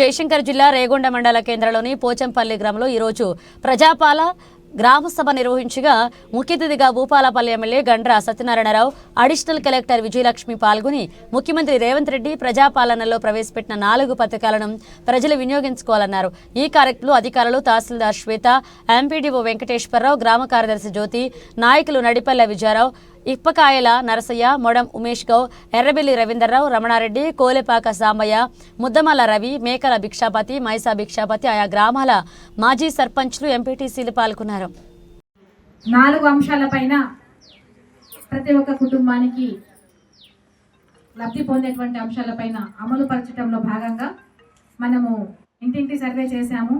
జయశంకర్ జిల్లా రేగొండ మండల కేంద్రంలోని పోచంపల్లి గ్రామంలో ఈరోజు ప్రజాపాల గ్రామ సభ నిర్వహించగా ముఖ్య అతిథిగా Bhupalpally MLA Gandra Satyanarayana Rao additional collector Vijayalakshmi పాల్గొని ముఖ్యమంత్రి రేవంత్ రెడ్డి ప్రజాపాలనలో ప్రవేశపెట్టిన నాలుగు పథకాలను ప్రజలు వినియోగించుకోవాలన్నారు. ఈ కార్యక్రమంలో అధికారులు తహసీల్దార్ శ్వేత ఎంపీడీఓ వెంకటేశ్వరరావు గ్రామ కార్యదర్శి జ్యోతి నాయకులు నడిపల్లె విజయారావు ఇప్పకాయల నరసయ్య మొడం ఉమేష్ గౌ ఎర్రబెల్లి రవీందర్రావు రమణారెడ్డి కోలెపాక సాంబయ్య ముద్దమల రవి మేకల భిక్షాపతి మైసా భిక్షాపతి ఆయా గ్రామాల మాజీ సర్పంచ్లు ఎంపీటీసీలు పాల్గొన్నారు. నాలుగు అంశాలపైన ప్రతి ఒక్క కుటుంబానికి లబ్ధి పొందేటువంటి అంశాలపైన అమలు పరచడంలో భాగంగా మనము ఇంటింటి సర్వే చేశాము.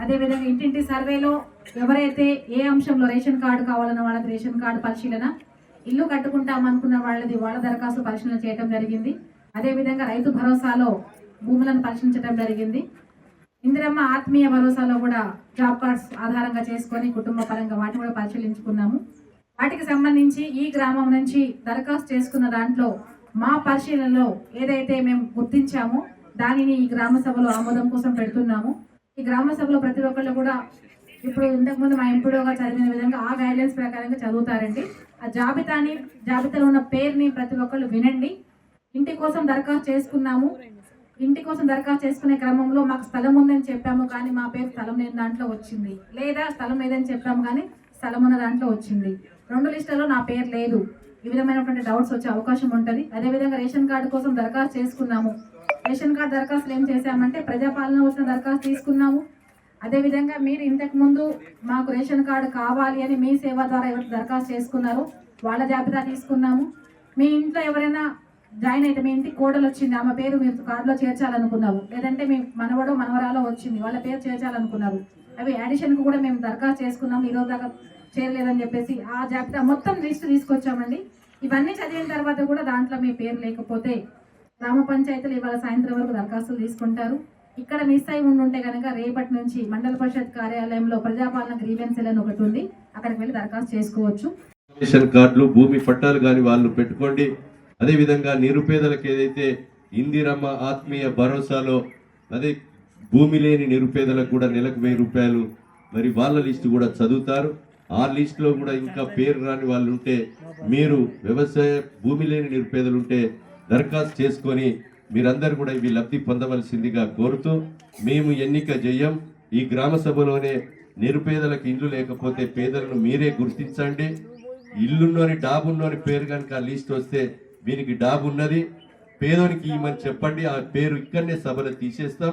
అదేవిధంగా ఇంటింటి సర్వేలో ఎవరైతే ఏ అంశంలో రేషన్ కార్డు కావాలన్న వాళ్ళకి రేషన్ కార్డు పరిశీలన ఇల్లు కట్టుకుంటాం అనుకున్న వాళ్ళది వాళ్ళ దరఖాస్తు పరిశీలన చేయడం జరిగింది. అదేవిధంగా రైతు భరోసాలో భూములను పరిశీలించడం జరిగింది. ఇందిరమ్మ ఆత్మీయ భరోసాలో కూడా జాబ్ కార్డ్స్ ఆధారంగా చేసుకొని కుటుంబ పరంగా వాటిని కూడా పరిశీలించుకున్నాము. వాటికి సంబంధించి ఈ గ్రామం నుంచి దరఖాస్తు చేసుకున్న దాంట్లో మా పరిశీలనలో ఏదైతే మేము గుర్తించామో దానిని ఈ గ్రామ సభలో ఆమోదం కోసం పెడుతున్నాము. ఈ గ్రామ సభలో ప్రతి ఒక్కళ్ళు కూడా ఇప్పుడు ఇంతకుముందు మా ఎంపీడోగా చదివిన విధంగా ఆ గైడ్లైన్స్ ప్రకారంగా చదువుతారండి. ఆ జాబితాని జాబితాలో ఉన్న పేరుని ప్రతి ఒక్కళ్ళు వినండి. ఇంటి కోసం దరఖాస్తు చేసుకున్నాము. ఇంటి కోసం దరఖాస్తు చేసుకునే క్రమంలో మాకు స్థలం ఉందని చెప్పాము కానీ మా పేరు స్థలం లేని దాంట్లో వచ్చింది. లేదా స్థలం లేదని చెప్పాము కానీ స్థలం ఉన్న దాంట్లో వచ్చింది. రెండు లిస్టులలో నా పేరు లేదు. ఈ విధమైనటువంటి డౌట్స్ వచ్చే అవకాశం ఉంటుంది. అదేవిధంగా రేషన్ కార్డు కోసం దరఖాస్తు చేసుకున్నాము. రేషన్ కార్డు దరఖాస్తులు ఏం చేశామంటే ప్రజాపాలన వచ్చిన దరఖాస్తు తీసుకున్నాము. అదేవిధంగా మీరు ఇంతకు ముందు మాకు రేషన్ కార్డు కావాలి అని మీ సేవ ద్వారా ఎవరు దరఖాస్తు చేసుకున్నారు వాళ్ళ జాబితా తీసుకున్నాము. మీ ఇంట్లో ఎవరైనా జాయిన్ అయితే మీ ఇంటికి కోడలు వచ్చింది ఆమె పేరు మీరు కార్డులో చేర్చాలనుకున్నాము. లేదంటే మీ మనవడో మనవరాలో వచ్చింది వాళ్ళ పేరు చేర్చాలనుకున్నారు. అవి యాడిషన్కు కూడా మేము దరఖాస్తు చేసుకున్నాము ఈ రోజు దాకా చేరలేదని చెప్పేసి ఆ జాబితా మొత్తం లిస్ట్ తీసుకొచ్చామండి. ఇవన్నీ చదివిన తర్వాత కూడా దాంట్లో మీ పేరు లేకపోతే గ్రామ పంచాయతీలు ఇవాళ సాయంత్రం వరకు దరఖాస్తులు తీసుకుంటారు. ఇక్కడ మిస్ అయి ఉండుంటే కనుక రేపటి నుంచి మండల పరిషత్ కార్యాలయంలో ప్రజాపాలన గ్రీవెన్స్ అని ఒకటి ఉంది. అక్కడికి వెళ్ళి దరఖాస్తు చేసుకోవచ్చు. రేషన్ కార్డులు భూమి పట్టాలు కానీ వాళ్ళు పెట్టుకోండి. అదేవిధంగా నిరుపేదలకు ఏదైతే ఇందిరమ్మ ఆత్మీయ భరోసాలో అదే భూమి లేని నిరుపేదలకు కూడా నెలకు వెయ్యి రూపాయలు మరి వాళ్ళ లిస్టు కూడా చదువుతారు. ఆ లిస్టులో కూడా ఇంకా పేరు రాని వాళ్ళు ఉంటే మీరు వ్యవసాయ భూమి లేని నిరుపేదలు ఉంటే దరఖాస్తు చేసుకొని మీరందరూ కూడా ఇవి లబ్ధి పొందవలసిందిగా కోరుతూ మేము ఎన్నిక జయం. ఈ గ్రామ సభలోనే నిరుపేదలకు ఇల్లు లేకపోతే పేదలను మీరే గుర్తించండి. ఇల్లున్నోని డాబున్నోని పేరు కనుక లీస్ట్ లిస్ట్ వస్తే వీనికి డాబు ఉన్నది. పేదోనికి ఇవ్వమని చెప్పండి. ఆ పేరు ఇక్కడనే సభలో తీసేస్తాం.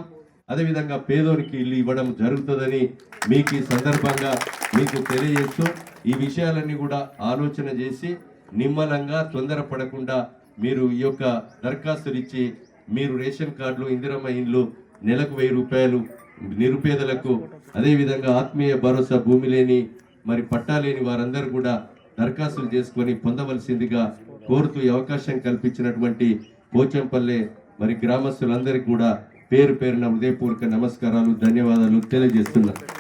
అదేవిధంగా పేదోనికి ఇల్లు ఇవ్వడం జరుగుతుందని మీకు ఈ సందర్భంగా మీకు తెలియజేస్తూ ఈ విషయాలన్నీ కూడా ఆలోచన చేసి నిమ్మలంగా తొందరపడకుండా మీరు ఈ యొక్క దరఖాస్తులు ఇచ్చి మీరు రేషన్ కార్డులు ఇందిరమ్మ ఇండ్లు నెలకు వెయ్యి రూపాయలు నిరుపేదలకు అదేవిధంగా ఆత్మీయ భరోసా భూమి లేని మరి పట్టా లేని వారందరూ కూడా దరఖాస్తులు చేసుకొని పొందవలసిందిగా కోరుతూ అవకాశం కల్పించినటువంటి పోచంపల్లె మరి గ్రామస్తులందరికీ కూడా పేరు పేరున హృదయపూర్వక నమస్కారాలు ధన్యవాదాలు తెలియజేస్తున్నా.